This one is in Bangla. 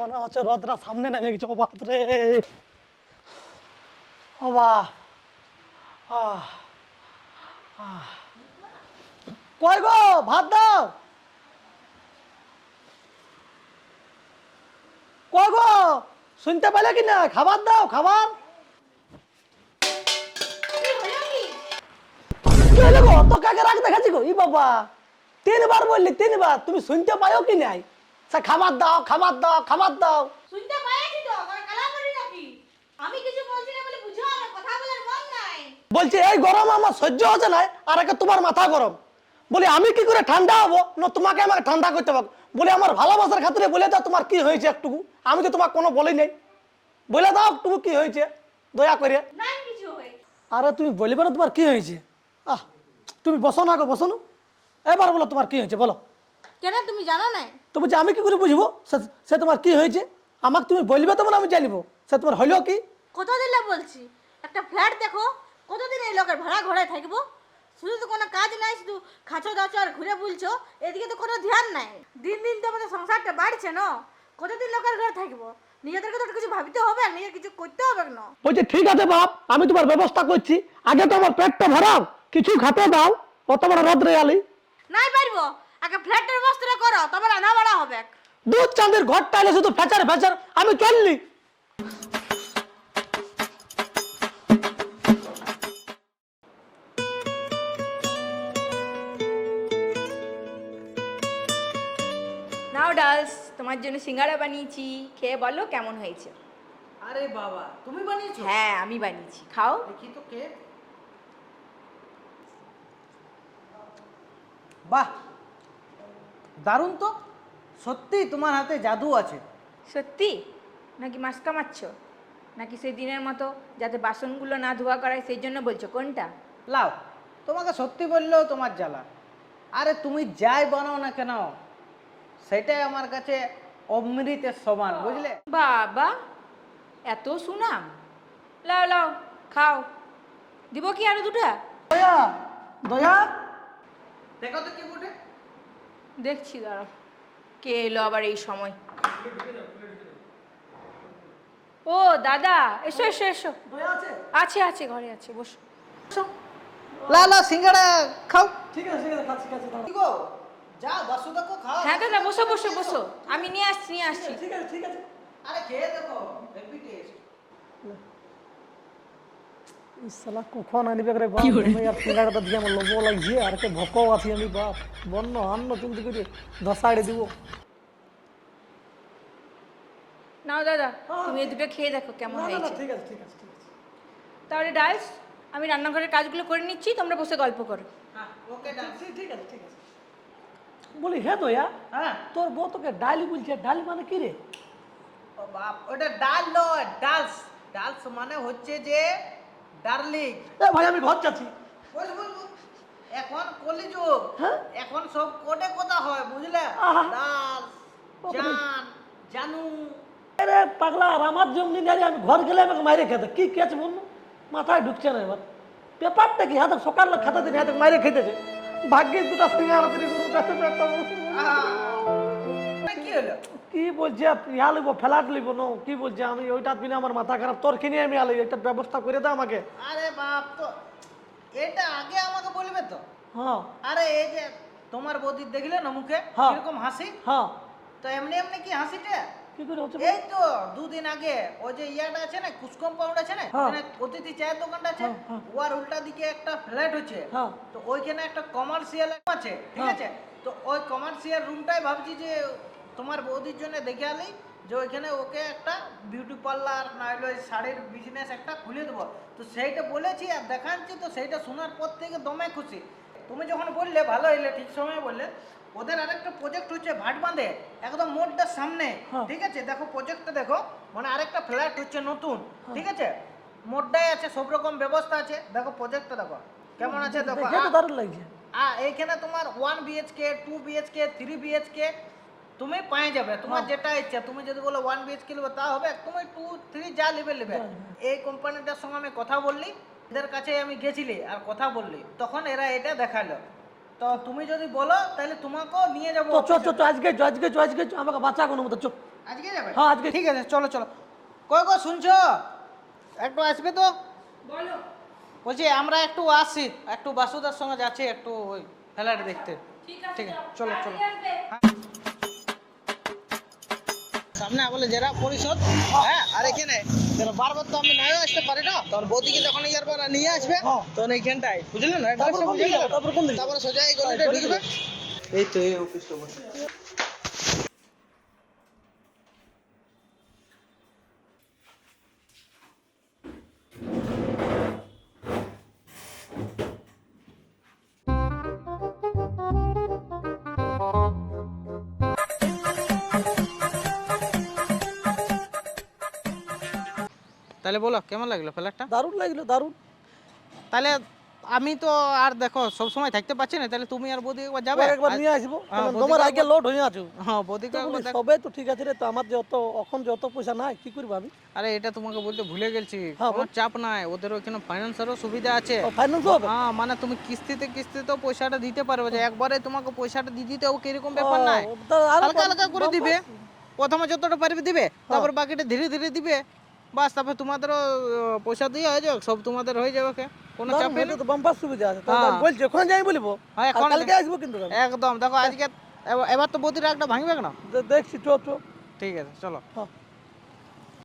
মনে হচ্ছে রথরা সামনে নেমে গেছে, ও বাপরে ও বা। আহ। গো, ভাত দাও। কই গো, শুনতে পেলে কি না? খাবার দাও, খাবার। অত কাকে রাখ দেখাচ্ছি গো? ই বাবা। তিনবার বললি, তিনবার। তুমি শুনতে পাও কি নাই? খাবার দাও খাবার দাও খাবার দাও। শুনতে পাইছি তো কালা করি নাকি? আমি কিছু বলছি না বলে বুঝো আমার কথা বলার মন নাই। বলছি এই গরম আমার সহ্য হচ্ছে না আর একে তোমার মাথা গরম। বলি আমি কি করে ঠান্ডা হব? না তোমাকে আমাকে ঠান্ডা করতে পারব বলে আমার ভালোবাসার খাতিরে বলে দাও তোমার কি হয়েছে একটুকু? আমি তো তোমাকে কোনো বলি নাই। বলে দাও একটুকু কি হয়েছে দয়া করে। আরে তুমি বলবে না তোমার কি হয়েছে? আহ তুমি বসো না গো বসো না। এবার বলো তোমার কি হয়েছে বলো। কেন তুমি জানো না তো বলছি আমি কি করে বুঝব? সে- তোমার কি হয়েছে? আমাকে তুমি বলবে তখন আমি জানিব। সে তোমার হইল কি? কত দিলে বলছি? একটা ফ্ল্যাট দেখো কতদিন এই লোকের ভাড়া ঘরে থাকব? শুধু তো কোনো কাজ নাই শুধু খাঁচো দাচো আর ঘুরে বুলছো এদিকে তো কোনো ধ্যান নাই। দিন দিন তো আমাদের সংসারটা বাড়ছে না? কতদিন লোকের ঘরে থাকব? নিজেদেরকে তো কিছু ভাবতে হবে নিজের কিছু করতে হবে না বলছে ঠিক আছে বাপ আমি তোমার ব্যবস্থা করছি। আগে তো আমার পেটটা ভরাও কিছু খাতে দাও অত বড় রোদ্রে আলি নাই পারব। আগে ফ্ল্যাটের ব্যবস্থাটা করো তবে রান্না বাড়া হবে। দুধ চাঁদের ঘরটা এলে শুধু ফেচার ফেচার আমি চললি নাও ডালস তোমার জন্য সিঙ্গারা বানিয়েছি। খেয়ে বলো কেমন হয়েছে। আরে বাবা তুমি বানিয়েছো? হ্যাঁ আমি বানিয়েছি। খাও। দেখি তো কে? বাহ দারুণ তো। সত্যি তোমার হাতে জাদু আছে। সত্যি? নাকি মাছ কামাচ্ছ নাকি সেই দিনের মতো যাতে বাসনগুলো না ধোয়া করায় সেই জন্য বলছো? কোনটা? লাও তোমাকে সত্যি বললেও তোমার জ্বালা। আরে তুমি যাই বানাও না কেন সেটাই আমার কাছে অমৃতের সমান বুঝলে? বাবা এত সুনাম। লাও লাও খাও। দিব কি আরও দুটা? দয়া দয়া। দেখো তো কি বটে। দেখছি দাঁড়াও। কে এলো আবার এই সময়? ও দাদা এসো এসো এসো। আছে? আছে আছে ঘরে আছে বসো। লা লা সিঙ্গাড়া খাও। ঠিক আছে ঠিক আছে খাচ্ছি খাচ্ছি। যা বাসু দেখো খাও হ্যাঁ দাদা বসো বসো বসো। আমি নিয়ে আসছি নিয়ে আসছি। ঠিক আছে ঠিক আছে। আরে খেয়ে দেখো কখন আনিবে রে বাপ তুমি আর ফিঙ্গারটা দিয়ে আমার লোভ লাগছে আর কে ভকও আছি আমি বাপ বন্য আন্ন চিন্তা করে ধসাড়ে দিব নাও দাদা তুমি এই দুটো খেয়ে দেখো কেমন হয়েছে ঠিক আছে ঠিক আছে ঠিক আছে তাহলে ডালস আমি রান্নাঘরের কাজগুলো করে নিচ্ছি তোমরা বসে গল্প করো ওকে ডান ঠিক- আছে ঠিক আছে বলি হে দয়া হ্যাঁ তোর বউ তোকে ডালি বলছে ডালি মানে কি রে ও বাপ ওটা ডাল নয় ডালস ডালস মানে হচ্ছে যে ডার্লিং। এ ভাই আমি ঘর যাচ্ছি। এখন কলিযুগ। হ্যাঁ? এখন সব কোটে কথা হয় বুঝলে? আহা। জান জানু। আরে পাগলা আমার জমি জানি আমি ঘর গেলে আমাকে মাইরে খেতে। কি কেছে বলব মাথায় ঢুকছে না এবার। পেপারটা কি? হাতে সকালে খাতা দিন হাতে মাইরে খেতেছে। ভাগ্যে দুটা সিঙ্গারা দিলে কি হলো? কি বলছে? Yeah leave flat leave no? কি বলছে? আমি ওইটা বিনা আমার মাথা খারাপ তোর কিনে আমি আলি একটা ব্যবস্থা করে দাও আমাকে। আরে বাপ তো এটা আগে আমাকে বলবে তো? হ্যাঁ। আরে এই যে তোমার বৌদি দেখলে না মুখে? হ্যাঁ। হাসি? হ্যাঁ। তো এমনি এমনি কি হাসিটা? কি করে হচ্ছে? এই তো দুদিন আগে ওই যে ইয়াটা আছে না কুসকম পাউড আছে না। অতিথি চায়ের দোকানটা আছে। ওর উল্টা দিকে একটা ফ্ল্যাট হচ্ছে। তো ওইখানে একটা কমার্শিয়াল আছে ঠিক। আছে? তো ওই কমার্শিয়াল রুমটাই ভাবছি যে তোমার বৌদির জন্য দেখে আলি যে ওইখানে ওকে একটা বিউটি পার্লার নাহলে ওই শাড়ির বিজনেস একটা খুলে দেবো। তো সেইটা বলেছি আর দেখাচ্ছি তো সেইটা শোনার পর থেকে দমে খুশি। তুমি যখন বললে ভালো হইলে ঠিক সময় বললে ওদের আরেকটা প্রজেক্ট হচ্ছে ভাট বাঁধে একদম মোড়টার সামনে। হ্যাঁ। ঠিক আছে? দেখো প্রজেক্টটা দেখো মানে আরেকটা ফ্ল্যাট হচ্ছে নতুন। ঠিক আছে? মোড়টাই আছে সব রকম ব্যবস্থা আছে। দেখো প্রজেক্টটা দেখো কেমন আছে দেখো। দারুণ লাগছে। এইখানে তোমার one BHK two BHK three BHK তুমি পায়ে যাবে তোমার যেটা ইচ্ছা তুমি যদি বলো ওয়ান বিএচকে নেবে তা হবে তুমি টু থ্রি যা নেবে। নেবে এই কোম্পানিটার সঙ্গে আমি কথা বললি এদের কাছে আমি গেছিলি আর কথা বললি। তখন এরা এটা দেখাল। তো তুমি যদি বলো তাহলে তোমাকেও নিয়ে যাব তো চ চ চ আজকে আজকে আজকে আমাকে বাঁচা কোনো মতো চ আজকে যাবে? হ্যাঁ আজকে। ঠিক আছে চলো চলো। কই কই শুনছো? একটু আসবে তো? বলো। বলছি আমরা একটু আসছি একটু বাসুদার সঙ্গে যাচ্ছি একটু ওই খেলাটা দেখতে। ঠিক আছে চলো চলো। সামনে বলে জেলা পরিষদ হ্যাঁ আর এখানে বারবার তো আমি নাইও আসতে পারি না তখন বৌদিকে যখন ইয়ার পর নিয়ে আসবে হ্যাঁ। তখন এইখানটায় বুঝলেন না? তারপর সোজা এই গলিটা ঢুকবে। এই তো এই অফিসটা তাহলে বলো কেমন লাগল ফ্ল্যাটটা দারুণ লাগল দারুণ। তাহলে আমি তো আর দেখো সব সময় থাকতে পারছি না তাহলে তুমি আর বৌদি একবার যাবে? একবার নিয়ে আসব। হ্যাঁ, তোমার আগে লোড হয়ে আছো। হ্যাঁ দেখ- সবে তো ঠিক আছে রে তো আমার যে অত এখন যে অত পয়সা নাই কি করব আমি? আরে এটা তোমাকে বলতে ভুলে গেছি। হ্যাঁ, কোনো চাপ নাই ওদের ওখানে ফাইন্যান্সেরও সুবিধা আছে। ফাইন্যান্স হবে? হ্যাঁ মানে তুমি কিস্তিতে কিস্তিতেও পয়সাটা দিতে পারবে যে একবারে তোমাকে পয়সাটা দিয়ে দিতে ও কীরকম ব্যাপার নাই। হালকা হালকা করে দিবে। প্রথমে যতটা পারবে দিবে হ্যাঁ। তারপর বাকিটা ধীরে ধীরে দিবে। বাস তারপরে তোমাদেরও পয়সা দিয়ে হয়ে যাবে সব তোমাদের হয়ে যাবে কে। কোনো চাপ নেই। তো বাম্পার সুবিধা আছে। তো হ্যাঁ। বলছি ওখানে যাই বলব? হ্যাঁ, এখন কালকে আসব কিন্তু একদম দেখো আজকে এবার- তো বদির একটা ভাঙবে না দেখছি চো ঠিক আছে চলো। হ্যাঁ।